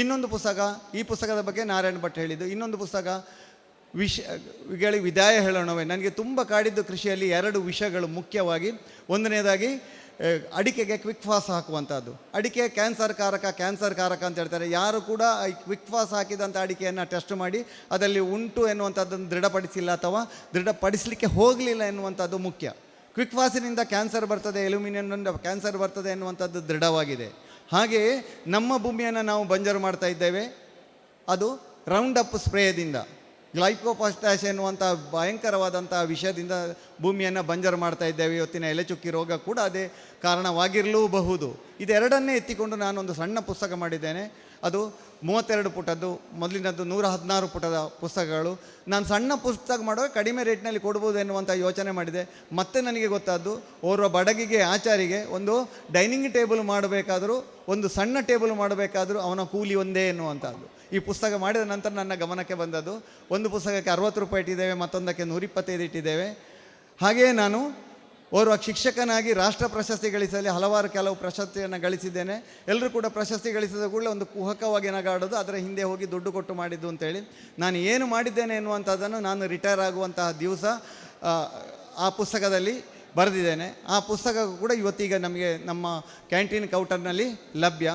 ಇನ್ನೊಂದು ಪುಸ್ತಕ, ಈ ಪುಸ್ತಕದ ಬಗ್ಗೆ ನಾರಾಯಣ ಭಟ್ ಹೇಳಿದ್ದು, ಇನ್ನೊಂದು ಪುಸ್ತಕ, ವಿಷ ಗಳಿಗೆ ವಿದಾಯ ಹೇಳೋಣವೇ. ನನಗೆ ತುಂಬ ಕಾಡಿದ್ದು ಕೃಷಿಯಲ್ಲಿ ಎರಡು ವಿಷಯಗಳು ಮುಖ್ಯವಾಗಿ. ಒಂದನೇದಾಗಿ ಅಡಿಕೆಗೆ ಕ್ವಿಕ್ ಫಾಸ್ ಹಾಕುವಂಥದ್ದು. ಅಡಿಕೆ ಕ್ಯಾನ್ಸರ್ ಕಾರಕ ಕ್ಯಾನ್ಸರ್ ಕಾರಕ ಅಂತ ಹೇಳ್ತಾರೆ. ಯಾರು ಕೂಡ ಈ ಕ್ವಿಕ್ ಫಾಸ್ ಹಾಕಿದಂಥ ಅಡಿಕೆಯನ್ನು ಟೆಸ್ಟ್ ಮಾಡಿ, ಅದರಲ್ಲಿ ಉಂಟು ಎನ್ನುವಂಥದ್ದನ್ನು ದೃಢಪಡಿಸಿಲ್ಲ ಅಥವಾ ದೃಢಪಡಿಸಲಿಕ್ಕೆ ಹೋಗಲಿಲ್ಲ ಎನ್ನುವಂಥದ್ದು ಮುಖ್ಯ. ಕ್ವಿಕ್ ಫಾಸಿನಿಂದ ಕ್ಯಾನ್ಸರ್ ಬರ್ತದೆ ಎಲ್ಯೂಮಿನಿಯಂನಿಂದ ಕ್ಯಾನ್ಸರ್ ಬರ್ತದೆ ಎನ್ನುವಂಥದ್ದು ದೃಢವಾಗಿದೆ. ಹಾಗೆಯೇ ನಮ್ಮ ಭೂಮಿಯನ್ನು ನಾವು ಬಂಜರು ಮಾಡ್ತಾ ಇದ್ದೇವೆ. ಅದು ರೌಂಡ್ ಅಪ್ ಸ್ಪ್ರೇಯದಿಂದ ಗ್ಲೈಕೋಪಾಸ್ಟಾಶ್ ಎನ್ನುವಂಥ ಭಯಂಕರವಾದಂಥ ವಿಷಯದಿಂದ ಭೂಮಿಯನ್ನು ಬಂಜರು ಮಾಡ್ತಾ ಇದ್ದೇವೆ. ಇವತ್ತಿನ ಎಲೆಚುಕ್ಕಿ ರೋಗ ಕೂಡ ಅದೇ ಕಾರಣವಾಗಿರಲೂಬಹುದು. ಇದೆರಡನ್ನೇ ಎತ್ತಿಕೊಂಡು ನಾನು ಒಂದು ಸಣ್ಣ ಪುಸ್ತಕ ಮಾಡಿದ್ದೇನೆ. ಅದು ಮೂವತ್ತೆರಡು ಪುಟದ್ದು, ಮೊದಲಿನದ್ದು ನೂರ ಹದಿನಾರು ಪುಟದ ಪುಸ್ತಕಗಳು. ನಾನು ಸಣ್ಣ ಪುಸ್ತಕ ಮಾಡುವಾಗ ಕಡಿಮೆ ರೇಟ್ನಲ್ಲಿ ಕೊಡ್ಬೋದು ಎನ್ನುವಂಥ ಯೋಚನೆ ಮಾಡಿದೆ. ಮತ್ತೆ ನನಗೆ ಗೊತ್ತಾದ್ದು, ಓರ್ವ ಬಡಗಿಗೆ, ಆಚಾರಿಗೆ ಒಂದು ಡೈನಿಂಗ್ ಟೇಬಲ್ ಮಾಡಬೇಕಾದರೂ, ಒಂದು ಸಣ್ಣ ಟೇಬಲ್ ಮಾಡಬೇಕಾದರೂ ಅವನ ಕೂಲಿ ಒಂದೇ ಎನ್ನುವಂಥದ್ದು. ಈ ಪುಸ್ತಕ ಮಾಡಿದ ನಂತರ ನನ್ನ ಗಮನಕ್ಕೆ ಬಂದದ್ದು, ಒಂದು ಪುಸ್ತಕಕ್ಕೆ ಅರವತ್ತು ರೂಪಾಯಿ ಇಟ್ಟಿದ್ದೇವೆ, ಮತ್ತೊಂದಕ್ಕೆ ನೂರಿಪ್ಪತ್ತೈದು ಇಟ್ಟಿದ್ದೇವೆ. ಹಾಗೆಯೇ ನಾನು ಓರ್ವ ಶಿಕ್ಷಕನಾಗಿ ರಾಷ್ಟ್ರ ಪ್ರಶಸ್ತಿ ಗಳಿಸಲಿ ಹಲವಾರು ಕೆಲವು ಪ್ರಶಸ್ತಿಯನ್ನು ಗಳಿಸಿದ್ದೇನೆ. ಎಲ್ಲರೂ ಕೂಡ ಪ್ರಶಸ್ತಿ ಗಳಿಸಿದ ಕೂಡಲೇ ಒಂದು ಕುಹಕವಾಗಿ ನಗಾಡೋದು ಅದರ ಹಿಂದೆ ಹೋಗಿ ದುಡ್ಡು ಕೊಟ್ಟು ಮಾಡಿದ್ದು ಅಂತೇಳಿ. ನಾನು ಏನು ಮಾಡಿದ್ದೇನೆ ಎನ್ನುವಂಥದ್ದನ್ನು ನಾನು ರಿಟೈರ್ ಆಗುವಂತಹ ದಿವಸ ಆ, ಪುಸ್ತಕದಲ್ಲಿ ಬರೆದಿದ್ದೇನೆ. ಆ ಪುಸ್ತಕ ಕೂಡ ಇವತ್ತೀಗ ನಮಗೆ ನಮ್ಮ ಕ್ಯಾಂಟೀನ್ ಕೌಂಟರ್ನಲ್ಲಿ ಲಭ್ಯ.